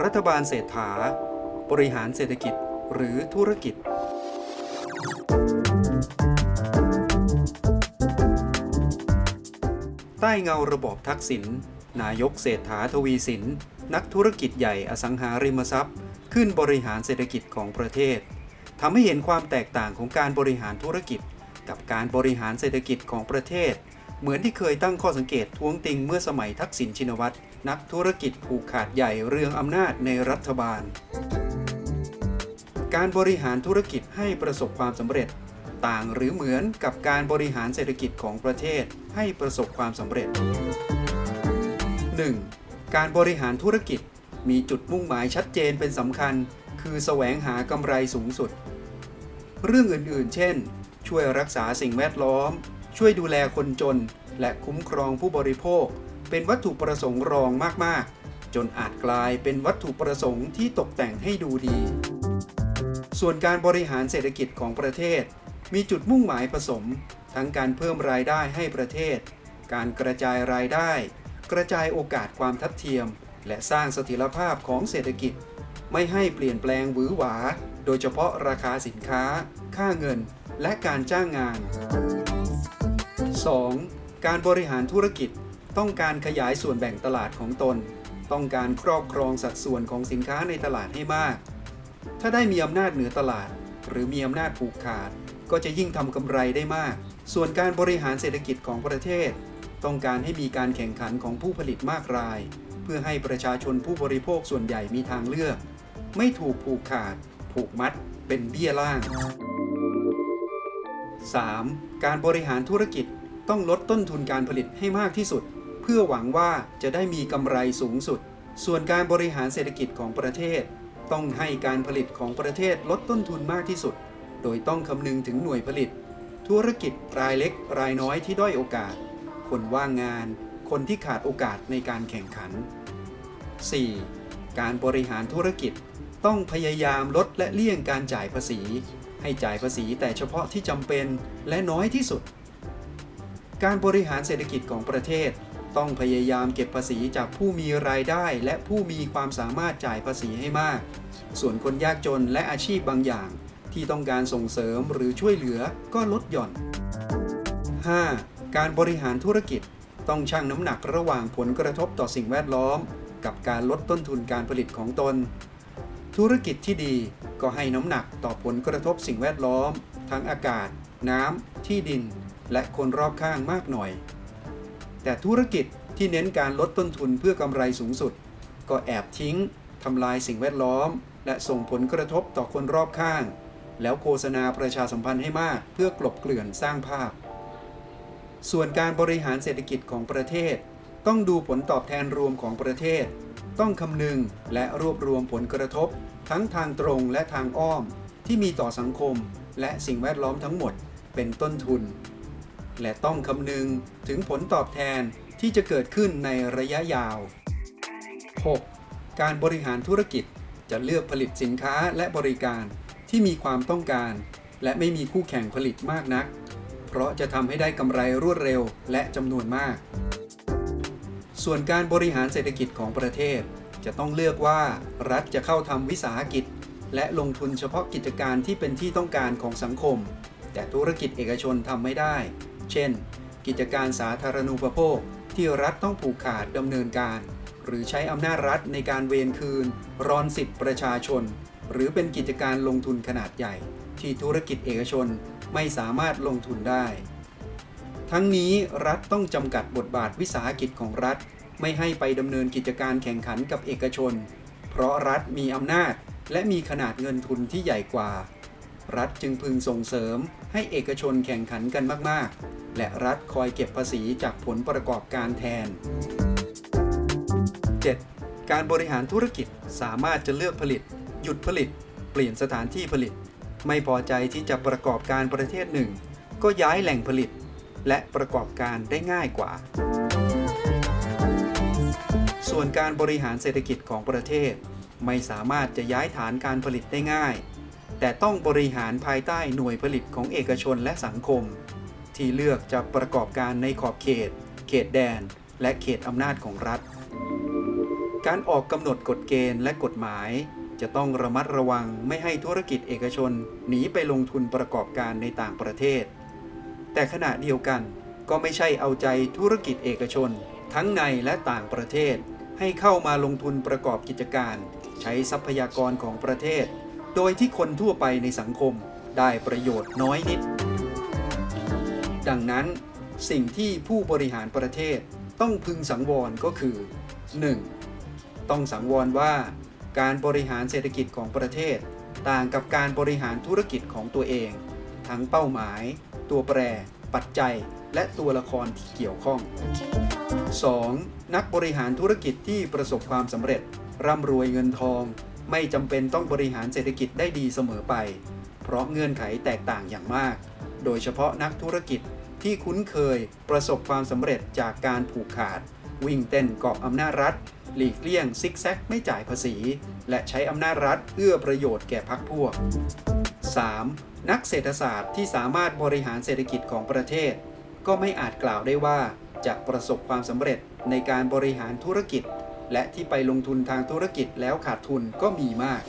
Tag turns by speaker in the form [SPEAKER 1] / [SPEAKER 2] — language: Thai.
[SPEAKER 1] รัฐบาลเศรษฐา บริหารเศรษฐกิจหรือธุรกิจ ใต้เงาระบอบทักษิณนายกเศรษฐาทวีสิน นักธุรกิจใหญ่อสังหาริมทรัพย์ ขึ้นบริหารเศรษฐกิจของประเทศทำให้เห็นความแตกต่างของการบริหารธุรกิจ กับการบริหารเศรษฐกิจของประเทศ เหมือนที่เคยตั้งข้อสังเกตท้วงติงเมื่อสมัยทักษิณชินวัตร นักธุรกิจผูกขาดใหญ่เรืองอำนาจในรัฐบาล การบริหารธุรกิจให้ประสบความสำเร็จ ต่างหรือเหมือนกับการบริหารเศรษฐกิจของประเทศให้ประสบความสำเร็จ 1. การบริหารธุรกิจมีจุดมุ่งหมายชัดเจนเป็นสำคัญ คือแสวงหากำไรสูงสุด เรื่องอื่นๆ เช่น ช่วยรักษาสิ่งแวดล้อม ช่วยดูแลคนจน และคุ้มครองผู้บริโภค เป็นวัตถุประสงค์รองมาก ๆ จนอาจกลายเป็นวัตถุประสงค์ที่ตกแต่งให้ดูดี ส่วนการบริหารเศรษฐกิจของประเทศ มีจุดมุ่งหมายผสม ทั้งการเพิ่มรายได้ให้ประเทศ การกระจายรายได้ กระจายโอกาสความทัดเทียม และสร้างเสถียรภาพของเศรษฐกิจ ไม่ให้เปลี่ยนแปลงหวือหวา โดยเฉพาะราคาสินค้า ค่าเงิน และการจ้างงาน 2. การบริหารธุรกิจต้องการขยายส่วนแบ่งตลาดของตน ต้องการครอบครองสัดส่วนของสินค้าในตลาดให้มาก ถ้าได้มีอำนาจเหนือตลาด หรือมีอำนาจผูกขาด ก็จะยิ่งทำกำไรได้มาก ส่วนการบริหารเศรษฐกิจของประเทศ ต้องการให้มีการแข่งขันของผู้ผลิตมากราย เพื่อให้ประชาชนผู้บริโภคส่วนใหญ่มีทางเลือก ไม่ถูกผูกขาด ผูกมัด เป็นเบี้ยล่าง 3. การบริหารธุรกิจ ต้องลดต้นทุนการผลิตให้มากที่สุด เพื่อหวังว่าจะได้มีกำไรสูงสุด ส่วนการบริหารเศรษฐกิจของประเทศ ต้องให้การผลิตของประเทศลดต้นทุนมากที่สุด โดยต้องคำนึงถึงหน่วยผลิต ธุรกิจรายเล็กรายน้อยที่ด้อยโอกาส คนว่างงาน คนที่ขาดโอกาสในการแข่งขัน 4. การบริหารธุรกิจต้องพยายามลดและเลี่ยงการจ่ายภาษี ให้จ่ายภาษีแต่เฉพาะที่จำเป็นและน้อยที่สุด การบริหารเศรษฐกิจของประเทศ ต้องพยายามเก็บภาษีจากผู้มีรายได้ และผู้มีความสามารถจ่ายภาษีให้มาก ส่วนคนยากจนและอาชีพบางอย่าง ที่ต้องการส่งเสริมหรือช่วยเหลือก็ลดหย่อน 5. การบริหารธุรกิจ ต้องชั่งน้ำหนักระหว่างผลกระทบต่อสิ่งแวดล้อม กับการลดต้นทุนการผลิตของตน ธุรกิจที่ดีก็ให้น้ำหนักต่อผลกระทบสิ่งแวดล้อม ทั้งอากาศ น้ำที่ดิน และคนรอบข้างมากหน่อย แต่ธุรกิจที่เน้นการลดต้นทุนเพื่อกำไรสูงสุด ก็แอบทิ้งทำลายสิ่งแวดล้อม และส่งผลกระทบต่อคนรอบข้าง แล้วโฆษณาประชาสัมพันธ์ให้มากเพื่อกลบเกลื่อนสร้างภาพ ส่วนการบริหารเศรษฐกิจของประเทศ ต้องดูผลตอบแทนรวมของประเทศ ต้องคำนึงและรวบรวมผลกระทบ ทั้งทางตรงและทางอ้อมที่มีต่อสังคม และสิ่งแวดล้อมทั้งหมดเป็นต้นทุน และต้องคำนึงถึงผลตอบแทนที่จะเกิดขึ้นในระยะยาว 6. การบริหารธุรกิจจะเลือกผลิตสินค้าและบริการที่มีความต้องการ และไม่มีคู่แข่งผลิตมากนัก เพราะจะทำให้ได้กำไรรวดเร็วและจำนวนมาก ส่วนการบริหารเศรษฐกิจของประเทศ จะต้องเลือกว่ารัฐจะเข้าทำวิสาหกิจ และลงทุนเฉพาะกิจการที่เป็นที่ต้องการของสังคม แต่ธุรกิจเอกชนทำไม่ได้ เช่น กิจการสาธารณูปโภคที่รัฐต้องผูกขาดดำเนินการ หรือใช้อำนาจรัฐในการเวรคืน รอนสิทธิประชาชน หรือเป็นกิจการลงทุนขนาดใหญ่ ที่ธุรกิจเอกชนไม่สามารถลงทุนได้ ทั้งนี้รัฐต้องจำกัดบทบาทวิสาหกิจของรัฐ ไม่ให้ไปดำเนินกิจการแข่งขันกับเอกชน เพราะรัฐมีอำนาจและมีขนาดเงินทุนที่ใหญ่กว่า รัฐจึงพึงส่งเสริมให้เอกชนแข่งขันกันมาก ๆ และรัฐคอยเก็บภาษีจากผลประกอบการแทน 7. การบริหารธุรกิจสามารถจะเลือกผลิต หยุดผลิต เปลี่ยนสถานที่ผลิต ไม่พอใจที่จะประกอบการประเทศหนึ่ง ก็ย้ายแหล่งผลิต และประกอบการได้ง่ายกว่า ส่วนการบริหารเศรษฐกิจของประเทศ ไม่สามารถจะย้ายฐานการผลิตได้ง่าย แต่ต้องบริหารภายใต้หน่วยผลิตของเอกชนและสังคม ที่เลือกจะประกอบการในขอบเขต เขตแดน และเขตอำนาจของรัฐ การออกกำหนดกฎเกณฑ์และกฎหมายจะต้องระมัดระวังไม่ให้ธุรกิจเอกชนหนีไปลงทุนประกอบการในต่างประเทศ แต่ขณะเดียวกันก็ไม่ใช่เอาใจธุรกิจเอกชน ทั้งในและต่างประเทศ ให้เข้ามาลงทุนประกอบกิจการ ใช้ทรัพยากรของประเทศ โดยที่คนทั่วไปในสังคมได้ประโยชน์น้อยนิด ดังนั้นสิ่งที่ผู้บริหารประเทศต้องพึงสังวรก็คือ 1. ต้องสังวรว่าการบริหารเศรษฐกิจของประเทศ ต่างกับการบริหารธุรกิจของตัวเอง ทั้งเป้าหมาย ตัวแปร ปัจจัย และตัวละครที่เกี่ยวข้อง 2. นักบริหารธุรกิจที่ประสบความสำเร็จ ร่ำรวยเงินทอง ไม่จำเป็นต้องบริหารเศรษฐกิจได้ดีเสมอไป เพราะเงื่อนไขแตกต่างอย่างมาก โดยเฉพาะนักธุรกิจที่คุ้นเคยประสบความสำเร็จจากการผูกขาด วิ่งเต้นเกาะอำนาจรัฐ หลีกเลี่ยงซิกแซกไม่จ่ายภาษี และใช้อำนาจรัฐเอื้อประโยชน์แก่พรรคพวก 3. นักเศรษฐศาสตร์ที่สามารถบริหารเศรษฐกิจของประเทศ ก็ไม่อาจกล่าวได้ว่าจะประสบความสำเร็จในการบริหารธุรกิจ และที่ไปลงทุนทางธุรกิจแล้วขาดทุนก็มีมาก